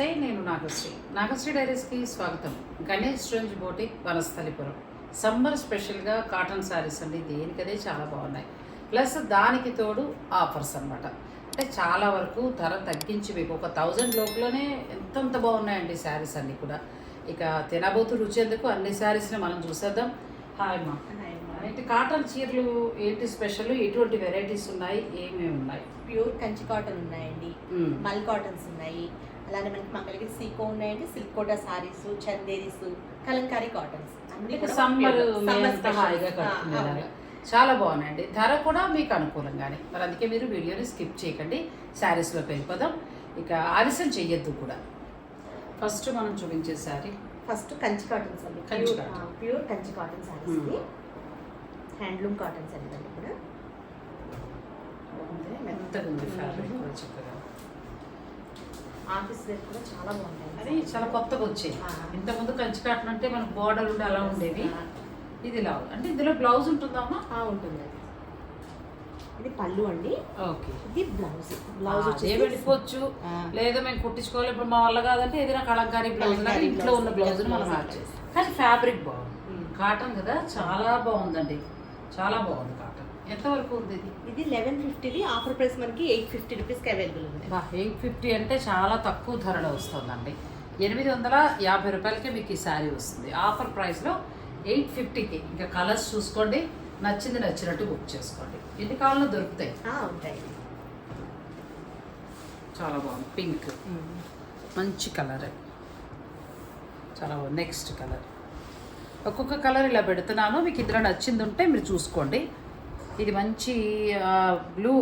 నమస్తే నేను నాగశ్రీ. నాగశ్రీ డైరీస్కి స్వాగతం. గణేష్ రంజ్ బోటిక్ వనస్థలిపురం. సమ్మర్ స్పెషల్గా కాటన్ శారీస్ అండి. దేనికదే చాలా బాగున్నాయి. ప్లస్ దానికి తోడు ఆఫర్స్ అన్నమాట. అంటే చాలా వరకు ధర తగ్గించి మీకు ఒక థౌజండ్ లోపలనే ఎంతంత బాగున్నాయండి శారీస్ అన్నీ కూడా. ఇక తినబోతు రుచేందుకు అన్ని శారీస్ని మనం చూసేద్దాం. హాయ్ మా ఏంటి కాటన్ చీరలు ఏంటి స్పెషల్? ఎటువంటి వెరైటీస్ ఉన్నాయి? ఏమేమి ఉన్నాయి? ప్యూర్ కంచి కాటన్ ఉన్నాయండి. మల్ కాటన్స్ ఉన్నాయి. అలానే మనకి మంగళగిరి సీకో ఉన్నాయండి సిల్క్ కోటా సారీస్ చందేరీస్ కలంకారీ కాటన్స్ అన్ని సమ్మర్. చాలా బాగున్నాయండి. ధర కూడా మీకు అనుకూలంగానే. మరి అందుకే మీరు వీడియోని స్కిప్ చేయకండి. శారీస్లోకి వెళ్ళిపోదాం ఇక ఆలస్యం చెయ్యొద్దు కూడా. ఫస్ట్ మనం చూపించే శారీ ఫస్ట్ కంచి కాటన్స్ అండి. Kanchi pure Kanchi cotton saris. Handloom cottons అండి ఇవన్నీ కూడా. మెత్తగా ఉంది ఫ్యాబ్రిక్ కూడా చక్కగా. ఆఫీస్ వేర్ కూడా చాలా బాగుంటాయి. అది చాలా కొత్తగా వచ్చాయి. ఇంతకుముందు కంచి కాటన్ అంటే మనకు బోర్డర్ ఉండి అలా ఉండేవి. ఇది ఇలా ఉంది. అంటే ఇందులో బ్లౌజ్ ఉంటుందమ్మా? ఆ, ఉంటుందండి ఇది పళ్ళు అండి. ఓకే. ఇది బ్లౌజ్. బ్లౌజ్ అదే వచ్చేసి వెళ్ళిపోవచ్చు. లేదా మేము కుట్టించుకోవాలి. ఇప్పుడు మా వల్ల కాదంటే ఏదైనా కలంకారీ బ్లౌజ్ లాగా ఇంట్లో ఉన్న బ్లౌజ్, మనం బ్లౌజ్ మ్యాచ్ చేస్తాం. కానీ ఫ్యాబ్రిక్ బాగుంది. కాటన్ కదా చాలా బాగుందండి. చాలా బాగుంది కాటన్. ఎంతవరకు ఉంది ఇది? ఇది లెవెన్ ఫిఫ్టీది ఆఫర్ ప్రైస్ మనకి ఎయిట్ ఫిఫ్టీ రూపీస్కి అవైలబుల్ ఉంది. బా ఎయిట్ ఫిఫ్టీ అంటే చాలా తక్కువ ధరలో వస్తుందండి. ఎనిమిది వందల యాభై రూపాయలకే మీకు ఈ శారీ వస్తుంది. ఆఫర్ ప్రైస్లో ఎయిట్ ఫిఫ్టీకి ఇంకా కలర్స్ చూసుకోండి. నచ్చింది నచ్చినట్టు బుక్ చేసుకోండి. ఎన్ని కావాలో దొరుకుతాయి. ఉంటాయి. చాలా బాగుంది. పింక్ మంచి కలర్ చాలా బాగుంది. నెక్స్ట్ కలర్ ఒక్కొక్క కలర్ ఇలా పెడుతున్నాను. మీకు ఇందులో నచ్చింది ఉంటే మీరు చూసుకోండి. ఇది మంచి బ్లూ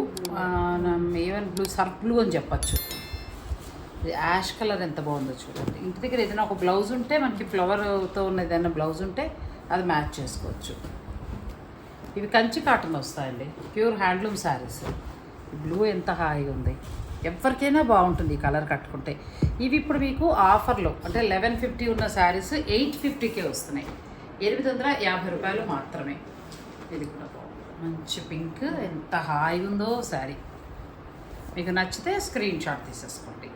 ఏమైనా బ్లూ సర్ఫ్ బ్లూ అని చెప్పచ్చు. ఇది యాష్ కలర్ ఎంత బాగుందో చూడండి. ఇంటి దగ్గర ఏదైనా ఒక బ్లౌజ్ ఉంటే మనకి ఫ్లవర్తో ఉన్న ఏదైనా బ్లౌజ్ ఉంటే అది మ్యాచ్ చేసుకోవచ్చు. ఇవి కంచి కాటన్ వస్తాయండి. ప్యూర్ హ్యాండ్లూమ్ శారీస్ బ్లూ ఎంత హాయిగా ఉంది. ఎవరికైనా బాగుంటుంది ఈ కలర్ కట్టుకుంటే. ఇవి ఇప్పుడు మీకు ఆఫర్లో అంటే లెవెన్ ఫిఫ్టీ ఉన్న శారీస్ ఎయిట్ ఫిఫ్టీకే వస్తున్నాయి. ఎనిమిది వందల యాభై రూపాయలు మాత్రమే. ఇది కూడా మంచి పింక్. ఎంత హాయిగా ఉందో శారీ. మీకు నచ్చితే స్క్రీన్ షాట్ తీసేసుకోండి.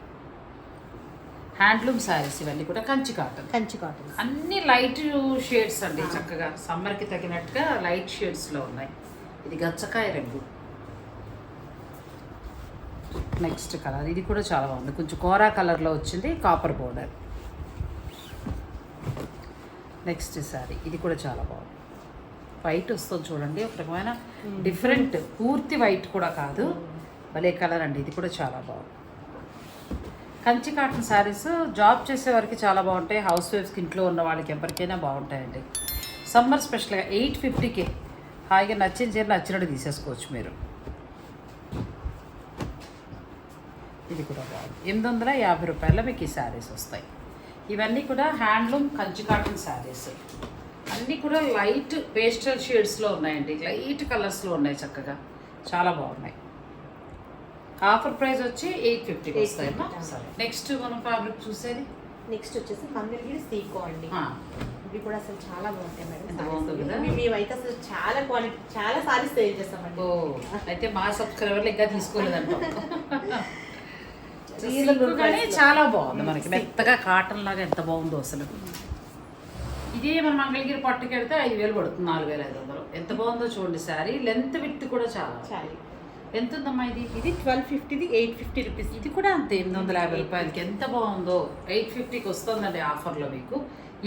హ్యాండ్లూమ్ శారీస్ ఇవన్నీ కూడా కంచి కాటన్. కంచి కాటన్. అన్ని లైట్ షేడ్స్ అండి చక్కగా. సమ్మర్కి తగినట్టుగా లైట్ షేడ్స్లో ఉన్నాయి. ఇది గచ్చకాయ రంగు. Next colour. ఇది కూడా చాలా బాగుంది. కొంచెం కోరా కలర్లో వచ్చింది కాపర్ బోర్డర్. నెక్స్ట్ సారీ ఇది కూడా చాలా బాగుంది. వైట్ వస్తుంది చూడండి. ఒక రకమైన డిఫరెంట్ పూర్తి వైట్ కూడా కాదు. భలే కలర్ అండి. ఇది కూడా చాలా బాగుంది. కంచి కాటన్ శారీస్ జాబ్ చేసే వారికి చాలా బాగుంటాయి. హౌస్ వైఫ్స్కి ఇంట్లో ఉన్న వాళ్ళకి ఎవరికైనా బాగుంటాయండి. సమ్మర్ స్పెషల్గా ఎయిట్ ఫిఫ్టీకి హాయిగా నచ్చిన చీర నచ్చినట్టు తీసేసుకోవచ్చు మీరు. ఇది కూడా బాగుంది. ఎనిమిది వందల యాభై రూపాయల మీకు ఈ శారీస్ వస్తాయి. ఇవన్నీ కూడా హ్యాండ్లూమ్ కంచి కాటన్ శారీస్. అన్నీ కూడా లైట్ పేస్టల్ షేడ్స్లో ఉన్నాయండి. లైట్ కలర్స్లో ఉన్నాయి చక్కగా. చాలా బాగున్నాయి. ఆఫర్ ప్రైస్ వచ్చి ఎయిట్ ఫిఫ్టీకి 850. సరే. నెక్స్ట్ మనం ఫ్యాబ్రిక్ చూసేది? నెక్స్ట్ వచ్చేసి మంగళగిరి సీకో అండి. ఇవి కూడా అసలు చాలా బాగుంటాయి మేడం. మేమైతే అసలు చాలా క్వాలిటీ చాలా సారీస్ సేల్ చేస్తామండి. ఓ అయితే మా సబ్స్క్రైబర్లు ఇంకా తీసుకోలేదంట. చాలా బాగుంది మనకి. మెత్తగా కాటన్ లాగా ఎంత బాగుందో అసలు. ఇదే మన మంగళగిరి పట్టుకు వెళ్తే ఐదు వేలు పడుతుంది నాలుగు వేల ఐదు వందలు. ఎంత బాగుందో చూడండి శారీ. లెంత్ విత్ కూడా చాలా చాలా ఎంత ఉందమ్మా ఇది? ఇది ట్వెల్వ్ ఫిఫ్టీది ఎయిట్ ఫిఫ్టీ రూపీస్ ఇది కూడా అంతే ఎనిమిది వందల యాభై రూపాయలకి. ఎంత బాగుందో. ఎయిట్ ఫిఫ్టీకి వస్తుందండి ఆఫర్లో మీకు.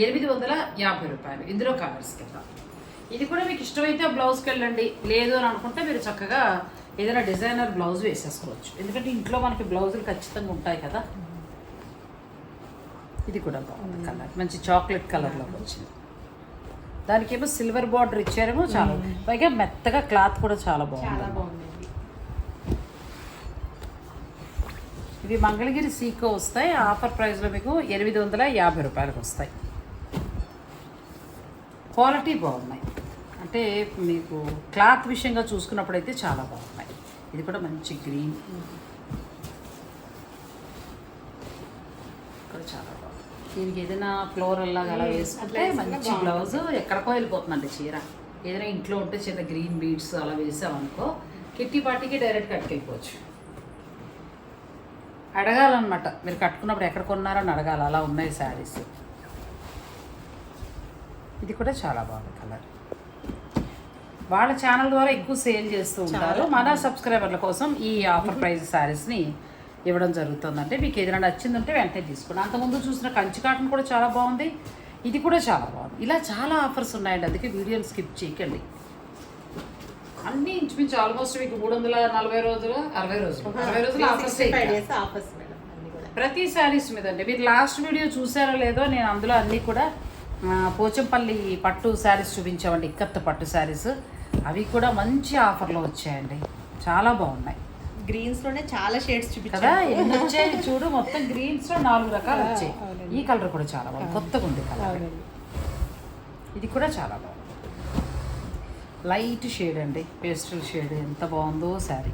ఎనిమిది వందల యాభై రూపాయలు. ఇందులో కలర్స్ కింద ఇది కూడా మీకు ఇష్టమైతే బ్లౌజ్కి వెళ్ళండి. లేదు అని అనుకుంటే మీరు చక్కగా ఏదైనా డిజైనర్ బ్లౌజ్ వేసేసుకోవచ్చు. ఎందుకంటే ఇంట్లో మనకి బ్లౌజులు ఖచ్చితంగా ఉంటాయి కదా. ఇది కూడా బాగుంది కలర్. మంచి చాక్లెట్ కలర్లోకి వచ్చింది. దానికేమో సిల్వర్ బార్డర్ ఇచ్చారేమో చాలా. పైగా మెత్తగా క్లాత్ కూడా చాలా బాగుంది. ఇవి మంగళగిరి సీకో వస్తాయి. ఆఫర్ ప్రైస్లో మీకు ఎనిమిది వందల యాభై రూపాయలకు వస్తాయి. క్వాలిటీ బాగున్నాయి. అంటే మీకు క్లాత్ విషయంగా చూసుకున్నప్పుడైతే చాలా బాగున్నాయి. ఇది కూడా మంచి గ్రీన్. కూడా చాలా బాగుంది. దీనికి ఏదైనా ఫ్లోరల్ లాగా అలా మ్మ్. వేసుకుంటే మంచి బ్లౌజ్ ఎక్కడికో వెళ్ళిపోతుందండి చీర. ఏదైనా ఇంట్లో ఉంటే చిన్న గ్రీన్ బీడ్స్ అలా వేసామనుకో కిట్టి పార్టీకి డైరెక్ట్ కట్టుకెళ్ళిపోవచ్చు. అడగాలన్నమాట. మీరు కట్టుకున్నప్పుడు ఎక్కడ కొన్నారని అడగాలి. అలా ఉన్నాయి శారీస్. ఇది కూడా చాలా బాగుంది కలర్. వాళ్ళ ఛానల్ ద్వారా ఎక్కువ సేల్ చేస్తూ ఉంటారు. మన సబ్స్క్రైబర్ల కోసం ఈ ఆఫర్ ప్రైస్ శారీస్ని ఇవ్వడం జరుగుతుందంటే మీకు ఏదైనా నచ్చింది ఉంటే వెంటనే తీసుకోండి. అంతకుముందు చూసిన కంచి కాటన్ కూడా చాలా బాగుంది. ఇది కూడా చాలా బాగుంది. ఇలా చాలా ఆఫర్స్ ఉన్నాయండి. అందుకే వీడియోని స్కిప్ చేయకండి. అన్నీ ఇంచుమించు ఆల్మోస్ట్ మీకు మూడు వందల నలభై రోజులు అరవై రోజులు అరవై రోజులు ఆఫర్స్ ప్రతి శారీస్ మీద అండి మీరు లాస్ట్ వీడియో చూసారో లేదో నేను అందులో అన్నీ కూడా పోచంపల్లి పట్టు శారీస్ చూపించామండి. ఇక్కత్త పట్టు శారీస్. అవి కూడా మంచి ఆఫర్లో వచ్చాయండి. చాలా బాగున్నాయి. గ్రీన్స్లోనే చాలా షేడ్స్ చూపించారు. ఎన్ని వచ్చాయి చూడు మొత్తం గ్రీన్స్లో నాలుగు రకాలు వచ్చాయి. ఈ కలర్ కూడా చాలా బాగుంది. కొత్తగా ఉంది కలర్ ఇది కూడా చాలా బాగుంది. లైట్ షేడ్ అండి. పేస్టల్ షేడ్ ఎంత బాగుందో శారీ.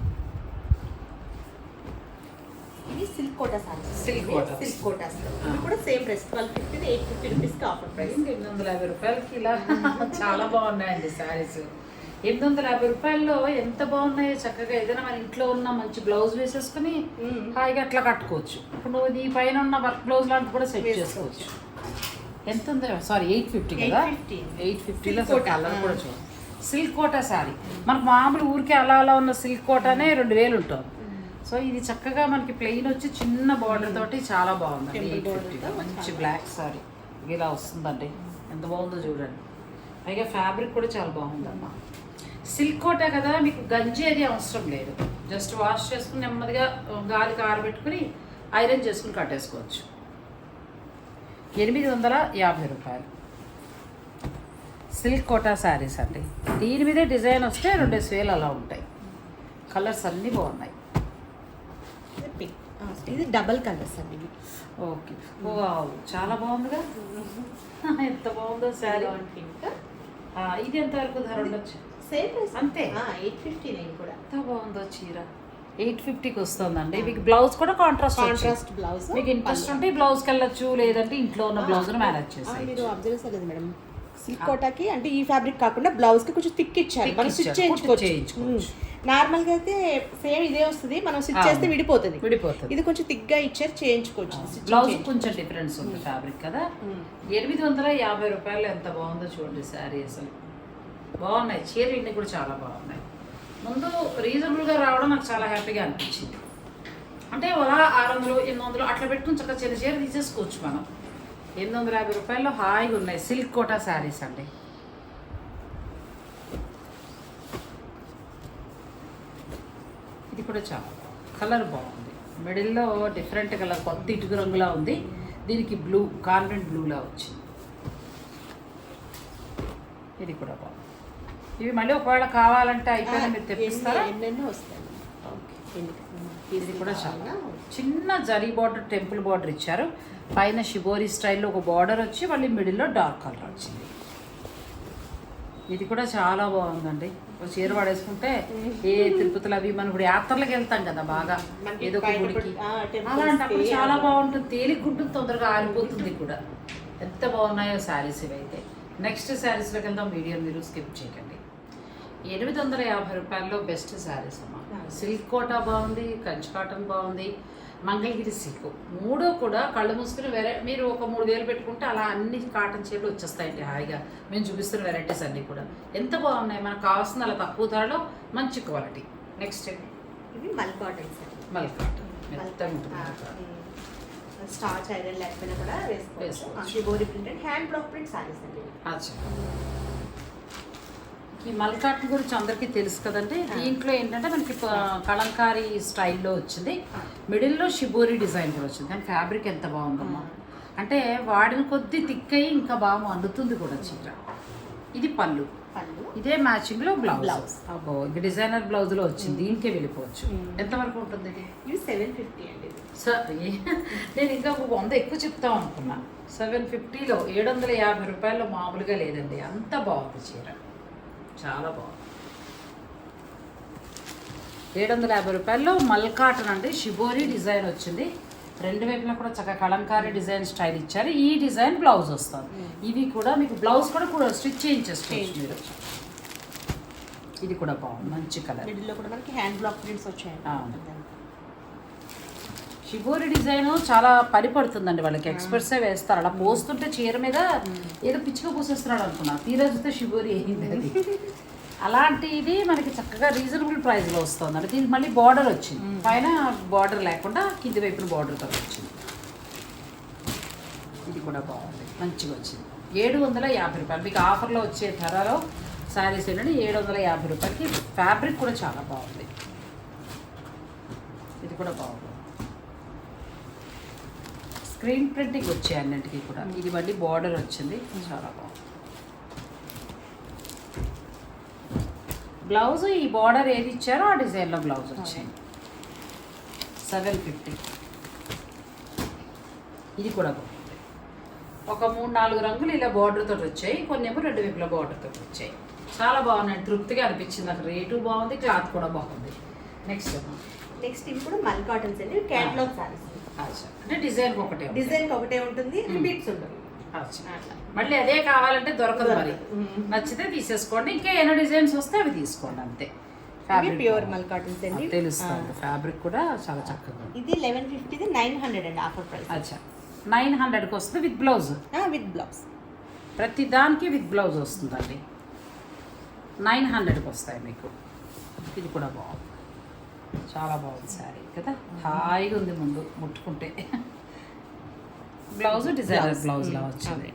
ఇది silk Kota saris Silk Kota. Silk Kotas. ఇవి కూడా same price twelve fifty eight fifty offer price ఎనిమిది వందల యాభై రూపాయలకి ఇలా? చాలా బాగున్నాయండి శారీస్. ఎనిమిది వందల యాభై రూపాయల్లో ఎంత బాగున్నాయో చక్కగా ఏదైనా మన ఇంట్లో ఉన్న మంచి బ్లౌజ్ వేసేసుకుని హాయిగా అట్లా కట్టుకోవచ్చు. ఇప్పుడు నువ్వు నీ పైన ఉన్న వర్క్ బ్లౌజ్ లాంటివి కూడా సెట్ చేసుకోవచ్చు. ఎంత ఉంది? సారీ ఎయిట్ ఫిఫ్టీ కదా? 850. ఎయిట్ ఫిఫ్టీలో. కలర్ కూడా చూడండి సిల్క్ కోట శారీ మనకు మామూలు ఊరికే అలా అలా ఉన్న సిల్క్ కోటనే రెండు వేలు ఉంటుంది. సో ఇది చక్కగా మనకి ప్లెయిన్ వచ్చి చిన్న బార్డర్ తోటి చాలా Temple ఎయిట్ ఫిఫ్టీలో మంచి బ్లాక్ సారీ. ఇలా వస్తుందండి. ఎంత బాగుందో చూడండి. పైగా ఫ్యాబ్రిక్ కూడా చాలా బాగుందమ్మా. సిల్క్ కోట కదా మీకు గంజి అది అవసరం లేదు. జస్ట్ వాష్ చేసుకుని నెమ్మదిగా గాలికి ఆరబెట్టుకుని ఐరన్ చేసుకుని కట్టేసుకోవచ్చు. ఎనిమిది వందల యాభై రూపాయలు. సిల్క్ కోటా శారీస్ అండి. దీని మీదే డిజైన్ వస్తే రెండేసి వేలు అలా ఉంటాయి. కలర్స్ అన్నీ బాగున్నాయి. ఇది పింక్ ఇది డబల్ కలర్స్ అండి ఓకే. ఓ చాలా బాగుందిగా? ఎంత బాగుందో శారీ. ఇది ఎంత వరకు ధర ఉండొచ్చు? సేమ్ ప్రైస్ అంతే? ఎయిట్ ఫిఫ్టీ నైన్ కూడా. ఎంత బాగుందో చీర. ఎయిట్ ఫిఫ్టీకి వస్తుందండి. మీకు బ్లౌజ్ కూడా కాంట్రాస్ట్ కాంట్రాస్ట్ బ్లౌజ్ మీకు ఇంట్రెస్ట్ ఉంటే బ్లౌజ్కి వెళ్ళొచ్చు లేదంటే ఇంట్లో ఉన్న బ్లౌజ్ను మేనేజ్ చేసేయచ్చు. మీరు అబ్జర్వ్ చేయలేదు మేడం. సిల్క్ కోటాకి అంటే ఈ ఫ్యాబ్రిక్ కాకుండా బ్లౌజ్కి కొంచెం థిక్ ఇచ్చారు. మనం స్టిచ్ చేయించుకోవచ్చు. నార్మల్గా అయితే సేమ్ ఇదే వస్తుంది. మనం స్టిచ్. చేస్తే విడిపోతుంది. విడిపోతుంది. ఇది కొంచెం థిక్గా ఇచ్చారు చేయించుకోవచ్చు. బ్లౌజ్. కొంచెం డిఫరెన్స్ ఉంది ఫ్యాబ్రిక్ కదా. ఎనిమిది వందల యాభై రూపాయలు ఎంత బాగుందో చూడండి శారీ అసలు. బాగున్నాయి. చీరలు ఇన్ని కూడా చాలా బాగున్నాయి. ముందు రీజనబుల్గా రావడం నాకు చాలా హ్యాపీగా అనిపించింది. అంటే అలా ఆరు వందలు ఎనిమిది వందలు అట్లా పెట్టుకుని చక్కగా చిన్న చీర తీసేసుకోవచ్చు మనం. ఎనిమిది వందల యాభై రూపాయల్లో హాయిగా ఉన్నాయి. సిల్క్ కోటా శారీస్ అండి. ఇది కూడా చాలా కలర్ బాగుంది. మిడిల్లో డిఫరెంట్ కలర్ కొత్త ఇటుకు రంగులా ఉంది. దీనికి బ్లూ కాన్వెంట్ బ్లూలా వచ్చింది. ఇది కూడా బాగుంది. ఇవి మళ్ళీ ఒకవేళ కావాలంటే అయిపోయినా మీరు తెప్పిస్తారా? ఎన్నెన్నో వస్తాయి. ఇది కూడా చాలా. చిన్న జరీ బార్డర్ టెంపుల్ బార్డర్ ఇచ్చారు. పైన షిబోరి స్టైల్లో ఒక బార్డర్ వచ్చి మళ్ళీ మిడిల్లో డార్క్ కలర్ వచ్చింది. ఇది కూడా చాలా బాగుందండి. ఒక చీర పడేసుకుంటే ఏ తిరుపతిలో అవి మనం ఇప్పుడు యాత్రలకు వెళ్తాం కదా బాగా. ఏదో ఒక గుడికి. అలాంటప్పుడు చాలా. బాగుంటుంది. తేలిగ్గుంటుంది తొందరగా ఆరిపోతుంది కూడా. ఎంత బాగున్నాయో శారీస్ ఇవైతే. నెక్స్ట్ శారీస్లోకి వెళ్దాం. వీడియో మీరు స్కిప్ చేయకండి. ఎనిమిది వందల యాభై రూపాయల్లో బెస్ట్ శారీస్ అమ్మా. సిల్క్ కోటా బాగుంది కంచి కాటన్ బాగుంది మంగళగిరి సిల్క్. మూడో కూడా కళ్ళు మూసుకుని వెరై మీరు ఒక మూడు వేలు పెట్టుకుంటే అలా అన్ని కాటన్ చీరలు వచ్చేస్తాయండి హాయిగా. మేము చూపిస్తున్న వెరైటీస్ అన్నీ కూడా. ఎంత బాగున్నాయి? మనకు కావాల్సిన అలా తక్కువ ధరలో మంచి క్వాలిటీ నెక్స్ట్ ఇవి మల్ కాటన్ మెత్తగా ఉంటుంది ఆ, మల్ కాటన్. ఉమ్. స్టార్చ్ ఐరన్ లేకపోయినా కూడా వేసుకోవచ్చు. Shibori printed hand block print saris అండి ఈ మల్కాట్ గురించి అందరికీ తెలుసు కదండి. దీంట్లో ఏంటంటే మనకి కలంకారీ స్టైల్లో వచ్చింది. మిడిల్లో షిబోరి డిజైన్ కూడా వచ్చింది. కానీ ఫ్యాబ్రిక్ ఎంత బాగుందమ్మా. అంటే వాడిన కొద్దీ తిక్కయి ఇంకా బాగా అందుతుంది కూడా చీర. ఇది పళ్ళు. పళ్ళు. ఇదే మ్యాచింగ్లో బ్లౌజ్. అబ్బో ఇది డిజైనర్ బ్లౌజ్లో వచ్చింది దీనికే వెళ్ళిపోవచ్చు. ఎంతవరకు ఉంటుంది ఇది? సెవెన్ ఫిఫ్టీ అండి. సరే నేను ఇంకా ఒక వంద ఎక్కువ చెప్తాం అనుకున్నా. సెవెన్ ఫిఫ్టీలో ఏడు వందల యాభై రూపాయలు మామూలుగా లేదండి. అంత బాగుంది చీర. చాలా బాగుంది. ఏడు వందల యాభై రూపాయల్లో మల్కాటన్ అండి. షిబోరి డిజైన్ వచ్చింది. రెండు వైపులా కూడా చక్కగా కలంకారీ డిజైన్ స్టైల్ ఇచ్చారు. ఈ డిజైన్ బ్లౌజ్ వస్తుంది. ఇవి కూడా మీకు బ్లౌజ్ కూడా కూడా స్టిచ్ చేయించేసుకోవచ్చు మీరు. ఇది కూడా బాగుంది. మంచి కలర్. మిడిల్లో కూడా మనకి హ్యాండ్ బ్లాక్ ప్రింట్స్ వచ్చాయండి. అవును. షిబోరి డిజైన్ చాలా పని పడుతుందండి వాళ్ళకి. ఎక్స్పర్ట్సే వేస్తారు. అలా పోస్తుంటే చీర మీద ఏదో పిచ్చిగా పోసేస్తున్నాడు అనుకున్నా. తీరా చూస్తే షిబోరి అయింది అది. అలాంటిది మనకి చక్కగా రీజనబుల్ ప్రైస్లో వస్తుంది. అంటే దీనికి మళ్ళీ బార్డర్ వచ్చింది. పైన బార్డర్ లేకుండా కింది వైపున బార్డర్తో వచ్చింది. ఇది కూడా బాగుంది. మంచిగా వచ్చింది. ఏడు వందల యాభై రూపాయలు. మీకు ఆఫర్లో వచ్చే ధరలో శారీస్ ఏంటంటే ఏడు వందల యాభై రూపాయలకి ఫ్యాబ్రిక్ కూడా చాలా బాగుంది. ఇది కూడా బాగుంది. స్క్రీన్ ప్రింటింగ్ వచ్చాయి అన్నింటికి కూడా. ఇది మళ్ళీ బార్డర్ వచ్చింది. చాలా బాగుంది. బ్లౌజ్ ఈ బార్డర్ ఏది ఇచ్చారో ఆ డిజైన్లో బ్లౌజ్ వచ్చాయి సెవెన్ ఫిఫ్టీ. ఇది కూడా బాగుంది. ఒక మూడు నాలుగు రంగులు ఇలా బార్డర్ తోటి వచ్చాయి. కొన్ని ఏమో రెండు వైపుల బార్డర్ తోటి వచ్చాయి. చాలా బాగున్నాయి. తృప్తిగా అనిపించింది. నాకు రేటు బాగుంది క్లాత్ కూడా బాగుంది. నెక్స్ట్ నెక్స్ట్ ఇప్పుడు మల్ కాటన్స్ అండి. క్యాట్లాగ్ సారీస్ అంటే డిజైన్ ఒకటే. డిజైన్ ఒకటే ఉంటుంది రిపీట్స్ ఉండవు. అచ్చా. మళ్ళీ అదే కావాలంటే దొరకదు మరి. నచ్చితే తీసేసుకోండి. ఇంకా ఎన్నో డిజైన్స్ వస్తే అవి తీసుకోండి అంతే. ప్యూర్. మల్ కాటన్స్ అండి. తెలుస్తుంది. ఫ్యాబ్రిక్ కూడా చాలా చక్కగా ఇది లెవెన్ ఫిఫ్టీది నైన్ హండ్రెడ్ అండి ఆఫర్ ప్రైస్ అచ్చా. నైన్ హండ్రెడ్కి వస్తుంది విత్ బ్లౌజ్ విత్ బ్లౌజ్ ప్రతి దానికి విత్ బ్లౌజ్ వస్తుందండి. నైన్ హండ్రెడ్కి వస్తాయి మీకు. ఇది కూడా బాగుంది. చాలా బాగుంది శారీ కదా? హాయిగా ఉంది ముందు ముట్టుకుంటే. Blouse designer. బ్లౌజ్లా వచ్చింది.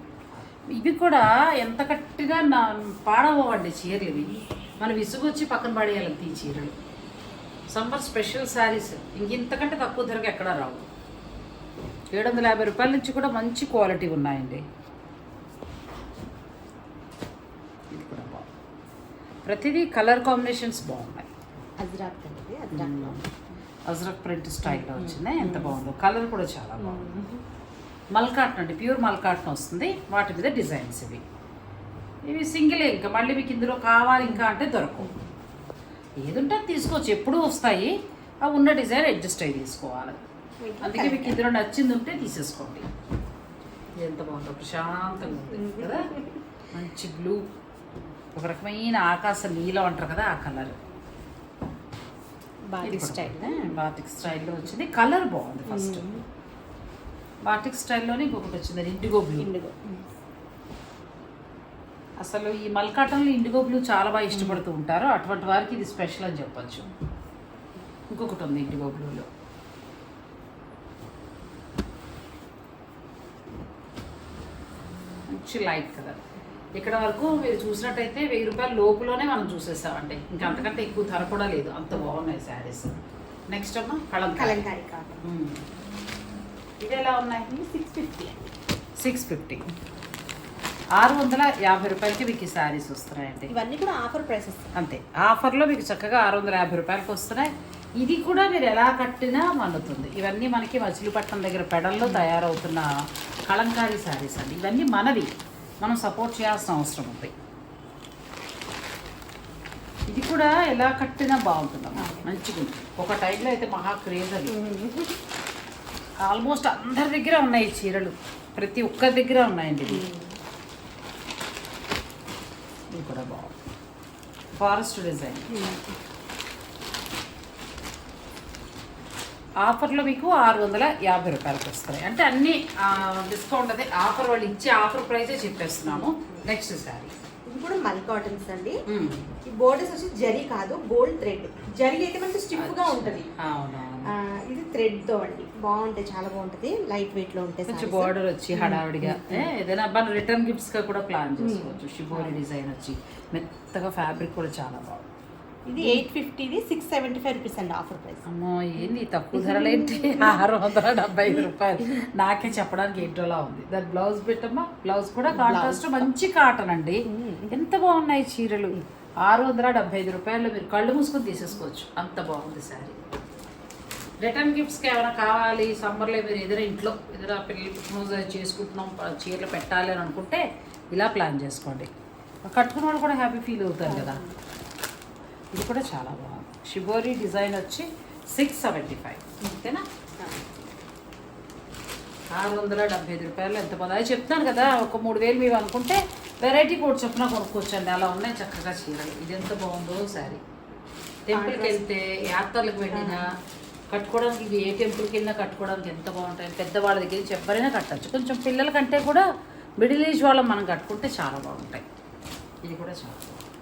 ఇవి కూడా ఎంత కరెక్ట్గా నా పాడవండి చీరలు ఇవి. మన విసుగొచ్చి పక్కన పడేయాలి ఈ చీరలు. Summer special saris. ఇంక ఇంతకంటే తక్కువ ధరకు ఎక్కడా రావు. ఏడు వందల యాభై రూపాయల నుంచి కూడా మంచి క్వాలిటీ ఉన్నాయండి. ఇది కూడా బాగుంది. ప్రతిదీ కలర్ కాంబినేషన్స్ బాగున్నాయి. అజ్రాక్ అండి. అజ్రాక్ ప్రింట్ స్టైల్లో వచ్చింది. ఎంత బాగుందో. కలర్ కూడా చాలా బాగుంది. మల్కాటన్ అండి. ప్యూర్ మల్కాటన్ వస్తుంది. వాటి మీద డిజైన్స్ ఇవి. ఇవి సింగిలే ఇంకా. మళ్ళీ మీకు ఇందులో కావాలి ఇంకా అంటే దొరకవు. ఏదుంటే అది తీసుకోవచ్చు. ఎప్పుడూ వస్తాయి. ఆ ఉన్న డిజైన్ అడ్జస్ట్ అయ్యి తీసుకోవాలి. అందుకే మీకు ఇందులో నచ్చింది ఉంటే తీసేసుకోండి. ఎంత బాగుందో. ప్రశాంతంగా ఉంది కదా. మంచి బ్లూ. ఒక రకమైన ఆకాశ నీలం అంటారు కదా ఆ కలర్. Body style? బాటిక్ స్టైల్లో వచ్చింది. కలర్ బాగుంది ఫస్ట్. బాటిక్ స్టైల్లోనే ఇంకొకటి వచ్చింది ఇండిగో బ్లూ. ఇండిగో. అసలు ఈ మల్కాటంలో ఇండిగో బ్లూ చాలా బాగా ఇష్టపడుతూ ఉంటారు. అటువంటి వారికి ఇది స్పెషల్ అని చెప్పొచ్చు. ఇంకొకటి ఉంది ఇండిగో బ్లూలో. మంచి లైట్ కలర్. ఇక్కడ వరకు మీరు చూసినట్టయితే వెయ్యి రూపాయల లోపులోనే మనం చూసేసామండి ఇంకా అంతకంటే ఎక్కువ ధర కూడా లేదు. అంత బాగున్నాయి శారీస్. నెక్స్ట్ అమ్మా కలంకారీ. కలంకారీ కాటన్. ఇవి ఎలా ఉన్నాయి? సిక్స్ ఫిఫ్టీ సిక్స్ ఫిఫ్టీ ఆరు వందల యాభై రూపాయలకి మీకు ఈ శారీస్ వస్తున్నాయండి. ఇవన్నీ కూడా ఆఫర్ ప్రైసెస్. అంతే. ఆఫర్లో మీకు చక్కగా ఆరు వందల యాభై రూపాయలకి వస్తున్నాయి. ఇది కూడా మీరు ఎలా కట్టినా మన్నుతుంది ఇవన్నీ మనకి మచిలీపట్నం దగ్గర పెడల్లో తయారవుతున్న కలంకారీ శారీస్ అండి. ఇవన్నీ మనవి. మనం సపోర్ట్ చేయాల్సిన అవసరం ఉంది. ఇది కూడా ఎలా కట్టినా బాగుంటుందమ్మా మంచిగా ఒక టైంలో అయితే మహా క్రేజ్ అది ఆల్మోస్ట్ అందరి దగ్గర ఉన్నాయి చీరలు. ప్రతి ఒక్కరి దగ్గర ఉన్నాయండి ఇవి. ఇది కూడా బాగుంది. Forest design. ఆఫర్లో మీకు ఆరు వందల యాభై రూపాయలకి వస్తాయి అంటే అన్ని డిస్కౌంట్ అదే ఆఫర్ వాళ్ళు ఇచ్చే ఆఫర్ ప్రైజే చెప్పేస్తున్నాము. నెక్స్ట్ శారీ ఇది కూడా మల్ కాటన్స్ అండి. ఈ బోర్డర్స్ వచ్చి జరీ కాదు గోల్డ్ థ్రెడ్. జరీ అయితే మనకి స్టిఫ్గా ఉంటది. ఇది థ్రెడ్తో అండి. బాగుంటాయి చాలా బాగుంటది. లైట్ వెయిట్లో ఉంటాయి. బార్డర్ వచ్చి హడావిడిగా. ఏదైనా మన రిటర్న్ గిఫ్ట్స్గా కూడా ప్లాన్ చేసుకోవచ్చు. షిబోరి డిజైన్ వచ్చి. మెత్తగా ఫ్యాబ్రిక్ కూడా చాలా బాగుంది ఇది ఎయిట్ ఫిఫ్టీది సిక్స్ సెవెంటీ ఫైవ్ రూపీస్ అండి ఆఫర్ ప్రైస్ అమ్మో ఏంది తక్కువ ధరలేంటి ఆరు వందల డెబ్బై ఐదు రూపాయలు. నాకే చెప్పడానికి ఏంటోలా ఉంది. దాని బ్లౌజ్ పెట్టమ్మా. బ్లౌజ్ కూడా కాంట్రాస్ట్ మంచి కాటన్ అండి. ఎంత బాగున్నాయి చీరలు? ఆరు వందల డెబ్బై ఐదు రూపాయలు మీరు కళ్ళు మూసుకొని తీసేసుకోవచ్చు. అంత బాగుంది శారీ. రిటర్న్ గిఫ్ట్స్కి ఏమైనా కావాలి? సమ్మర్లో మీరు ఏదైనా ఇంట్లో ఏదైనా పిల్లలు చేసుకుంటున్నాం చీరలు పెట్టాలి అని అనుకుంటే ఇలా ప్లాన్ చేసుకోండి. కట్టుకున్న వాళ్ళు కూడా హ్యాపీ ఫీల్ అవుతారు కదా. ఇది కూడా చాలా బాగుంది. షిబోరి డిజైన్ వచ్చి సిక్స్ సెవెంటీ ఫైవ్ ఓకేనా ఆరు వందల డెబ్బై ఐదు రూపాయలు ఎంత పది అది చెప్తాను కదా ఒక మూడు వేలు మీరు అనుకుంటే వెరైటీ కోడ్ చొప్పున కొనుక్కోవచ్చండి. అలా ఉన్నాయి చక్కగా చీరలు. ఇది ఎంత బాగుందో శారీ. టెంపుల్కి వెళ్తే యాత్రలకు వెళ్ళినా కట్టుకోవడానికి ఇది ఏ టెంపుల్కి వెళ్ళినా కట్టుకోవడానికి ఎంత బాగుంటాయి పెద్దవాళ్ళ దగ్గర నుంచి ఎవరైనా కట్టచ్చు. కొంచెం పిల్లల కంటే కూడా మిడిల్ ఏజ్ వాళ్ళం మనం కట్టుకుంటే చాలా బాగుంటాయి. ఇది కూడా చాలా బాగుంది.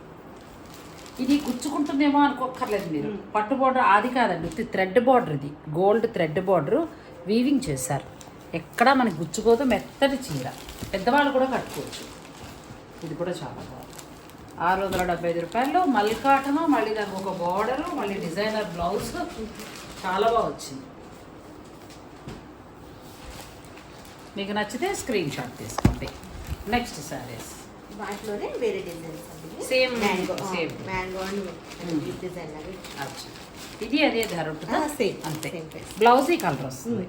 ఇది గుచ్చుకుంటుందేమో అనుకోక్కర్లేదు మీరు. పట్టు బార్డర్ అది కాదండి ఇది థ్రెడ్ బార్డర్ ఇది. గోల్డ్ థ్రెడ్ బార్డర్ వీవింగ్ చేశారు. ఎక్కడా మనకి గుచ్చుకోదు మెత్తటి చీర. పెద్దవాళ్ళు కూడా కట్టుకోవచ్చు. ఇది కూడా చాలా బాగుంది. ఆరు వందల డెబ్బై ఐదు రూపాయల్లో మళ్ళీ కాటను మళ్ళీ దానికి ఒక బార్డరు మళ్ళీ డిజైనర్ బ్లౌజ్. చాలా బాగా వచ్చింది. మీకు నచ్చితే స్క్రీన్ షాట్ తీసుకోండి. నెక్స్ట్ శారీస్. వాటిలోనే వేరే designs Same, mango same. Mango and Hmm. Design అచ్చా. ఇది అదే ధర ఉంటుందా? same. అంతే. బ్లౌజ్ ఈ కలర్ వస్తుంది.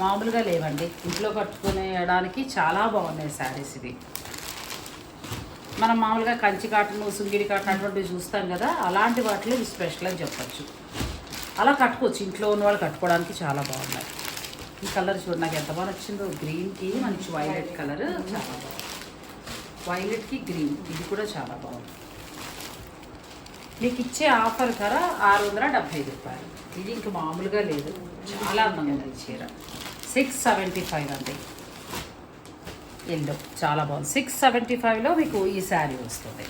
మామూలుగా లేవండి. ఇంట్లో కట్టుకునేయడానికి చాలా బాగున్నాయి శారీస్ ఇవి. మనం మామూలుగా కంచి కాటన్ సుంగిడి కాటన్ అటువంటివి చూస్తాం కదా అలాంటి వాటిలో ఇది స్పెషల్ అని చెప్పచ్చు. అలా కట్టుకోవచ్చు. ఇంట్లో ఉన్న వాళ్ళు కట్టుకోవడానికి చాలా బాగున్నాయి. ఈ కలర్ చూడు నాకు ఎంత బాగా నచ్చిందో. గ్రీన్కి మంచి వైలెట్ కలర్ చాలా బాగుంది. వైలెట్కి గ్రీన్. ఇది కూడా చాలా బాగుంది. మీకు ఇచ్చే ఆఫర్ ధర ఆరు వందల డెబ్బై ఐదు రూపాయలు. ఇది ఇంక మామూలుగా లేదు. చాలా అందంగా ఉంది చీర. సిక్స్ సెవెంటీ ఫైవ్ అండి. ఎల్లో. చాలా బాగుంది. సిక్స్ సెవెంటీ ఫైవ్లో మీకు ఈ శారీ వస్తుంది.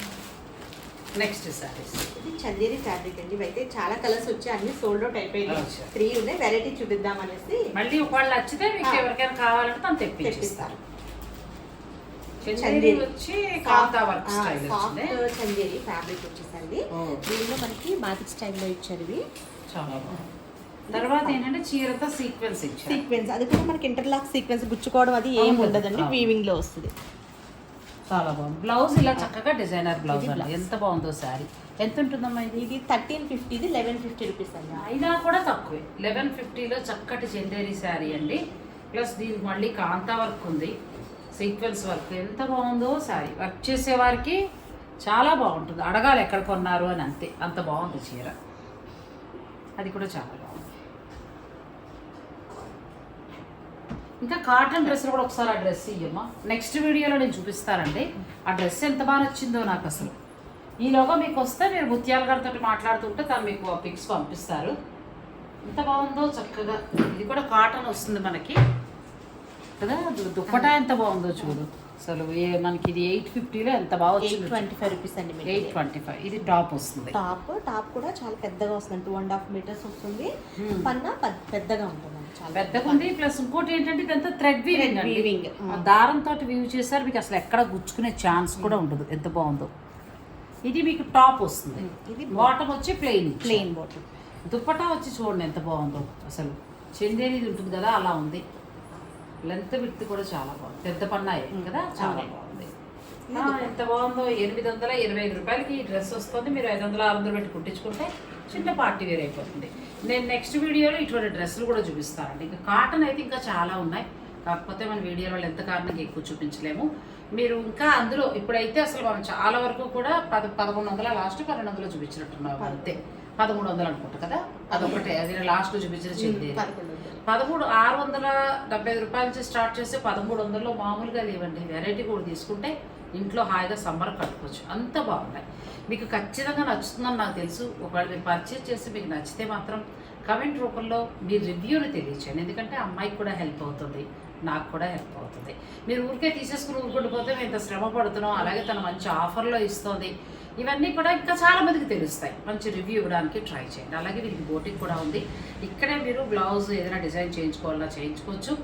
నెక్స్ట్ శారీస్ ఇది చందేరి ఫ్యాబ్రిక్ అండి. ఇవైతే చాలా కలర్స్ వచ్చాయి. అన్ని సోల్డ్ అవుట్ అయిపోయినాయి. త్రీ ఉన్నాయి. వెరైటీ చూపిద్దాం అనేసి మళ్ళీ ఒకవేళ నచ్చితే మీకు. ఎవరికైనా కావాలంటే తను తెప్పించిస్తారు. తెప్పిస్తారు. చందేరి. వచ్చి Kantha work style Chanderi fabric వచ్చేసండి దీనిలో మనకి బాతిక్ స్టైల్లో ఇచ్చారు ఇవి. చాలా బాగుంది. తర్వాత ఏంటంటే చీరతో సీక్వెన్స్ ఇచ్చారు. సీక్వెన్స్. అది కూడా మనకి ఇంటర్లాక్ సీక్వెన్స్ గుచ్చుకోవడం అది ఏం. ఉండదండి. వీవింగ్లో వస్తుంది. చాలా బాగుంది. బ్లౌజ్ ఇలా చక్కగా డిజైనర్ బ్లౌజ్ blouse. ఎంత బాగుందో శారీ. ఎంత ఉంటుందమ్మా ఇది? ఇది థర్టీన్ ఫిఫ్టీది లెవెన్ ఫిఫ్టీ రూపీస్ అండి. అయినా కూడా తక్కువే. లెవెన్ ఫిఫ్టీలో చక్కటి చందేరి శారీ అండి. ప్లస్ దీనికి మళ్ళీ కాంతా వర్క్ ఉంది. సీక్వెన్స్ వర్క్ ఎంత బాగుందో సారీ. వర్క్ చేసేవారికి చాలా బాగుంటుంది. అడగాలి ఎక్కడ కొన్నారు అని అంతే. అంత బాగుంది చీర. అది కూడా చాలా బాగుంది. ఇంకా కాటన్ డ్రెస్సులు కూడా ఒకసారి ఆ డ్రెస్ ఇయ్యమ్మా. నెక్స్ట్ వీడియోలో నేను చూపిస్తానండి. ఆ డ్రెస్ ఎంత బాగా నచ్చిందో నాకు అసలు. ఈలోగా మీకు వస్తే మీరు ముత్యాల గారితో మాట్లాడుతుంటే తను మీకు పిక్స్ పంపిస్తారు. ఎంత బాగుందో చక్కగా. ఇది కూడా కాటన్ వస్తుంది మనకి. కదా? దుప్పటా ఎంత బాగుందో చూడు. అసలు ఏ మనకి ఇది ఎయిట్ ఫిఫ్టీలో ఎంత బాగా ఎయిట్ ట్వంటీ ఫైవ్ రూపీస్ అండి ఎయిట్ ట్వంటీ ఫైవ్. ఇది టాప్ వస్తుంది. టాప్ టాప్ కూడా చాలా పెద్దగా వస్తుంది. టూ అండ్ హాఫ్ మీటర్స్ వస్తుంది. Hmm. పన్నా పెద్ద- పెద్దగా ఉంటుంది చాలా. పెద్దగా ఉంది. ప్లస్ ఇంకోటి ఏంటంటే ఇదంతా థ్రెడ్ వీవింగ్ దారంతో వీవ్ చేశారు. మీకు అసలు ఎక్కడ గుచ్చుకునే ఛాన్స్ కూడా ఉండదు. ఎంత బాగుందో. ఇది మీకు టాప్ వస్తుంది. ఇది బాటమ్ వచ్చి ప్లెయిన్ ప్లెయిన్ బాటిల్ దుప్పటా వచ్చి చూడండి ఎంత బాగుందో. అసలు చందేరిది ఉంటుంది కదా అలా ఉంది. లెంత్ విత్ కూడా చాలా బాగుంది. పెద్ద పన్నాయి కదా చాలా. బాగుంది. ఎంత బాగుందో ఎనిమిది వందల ఇరవై ఐదు రూపాయలకి ఈ డ్రెస్ వస్తుంది. మీరు ఐదు వందల ఆరు వందలు పెట్టి కుట్టించుకుంటే చిన్న పార్టీ వేర్ అయిపోతుంది. నేను నెక్స్ట్ వీడియోలో ఇటువంటి డ్రెస్సులు కూడా చూపిస్తానండి. ఇంకా కాటన్ అయితే ఇంకా చాలా ఉన్నాయి. కాకపోతే మన వీడియోలో ఎంత కారణంగా ఎక్కువ చూపించలేము. మీరు ఇంకా అందులో ఇప్పుడైతే అసలు మనం చాలా వరకు కూడా పద పదకొండు వందల లాస్ట్ పన్నెండు వందలు చూపించినట్టున్నాం అంతే. పదమూడు వందలు అనుకుంటా కదా? అదొకటే అది లాస్ట్లో చూపించిన వందలు. పదమూడు ఆరు వందల డెబ్బై ఐదు రూపాయల నుంచి స్టార్ట్ చేస్తే పదమూడు వందల్లో మామూలుగా లేవండి. వెరైటీ కూడా తీసుకుంటే ఇంట్లో హాయిగా సమ్మర్ కట్టుకోవచ్చు. అంత బాగున్నాయి మీకు ఖచ్చితంగా నచ్చుతుందని నాకు తెలుసు. ఒకవేళ మీరు పర్చేజ్ చేసి మీకు నచ్చితే మాత్రం కమెంట్ రూపంలో మీ రివ్యూని తెలియచేయండి. ఎందుకంటే అమ్మాయికి కూడా హెల్ప్ అవుతుంది నాకు కూడా హెల్ప్ అవుతుంది. మీరు ఊరికే తీసేసుకుని ఊరుకుండిపోతే మేము ఇంత శ్రమ పడుతున్నాం. అలాగే తను మంచి ఆఫర్లో ఇస్తుంది. ఇవన్నీ కూడా ఇంకా చాలా మందికి తెలుస్తాయి. మంచి రివ్యూ ఇవ్వడానికి ట్రై చేయండి. అలాగే వీరికి బోటింగ్ కూడా ఉంది. ఇక్కడే మీరు బ్లౌజ్ ఏదైనా డిజైన్ చేయించుకోవాలన్నా చేయించుకోవచ్చు.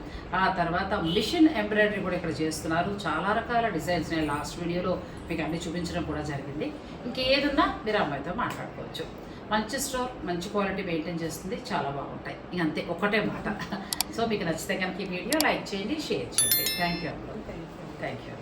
ఆ తర్వాత మిషన్ ఎంబ్రాయిడరీ కూడా ఇక్కడ చేస్తున్నారు. చాలా రకాల డిజైన్స్ నేను లాస్ట్ వీడియోలో మీకు అన్ని చూపించడం కూడా జరిగింది. ఇంకేదున్నా మీరు అమ్మాయితో మాట్లాడుకోవచ్చు. మంచి స్టోర్ మంచి క్వాలిటీ మెయింటైన్ చేస్తుంది. చాలా బాగుంటాయి. ఇంక అంతే ఒకటే మాట. సో మీకు నచ్చితే కనుక ఈ వీడియో లైక్ చేయండి షేర్ చేయండి. Thank you thank you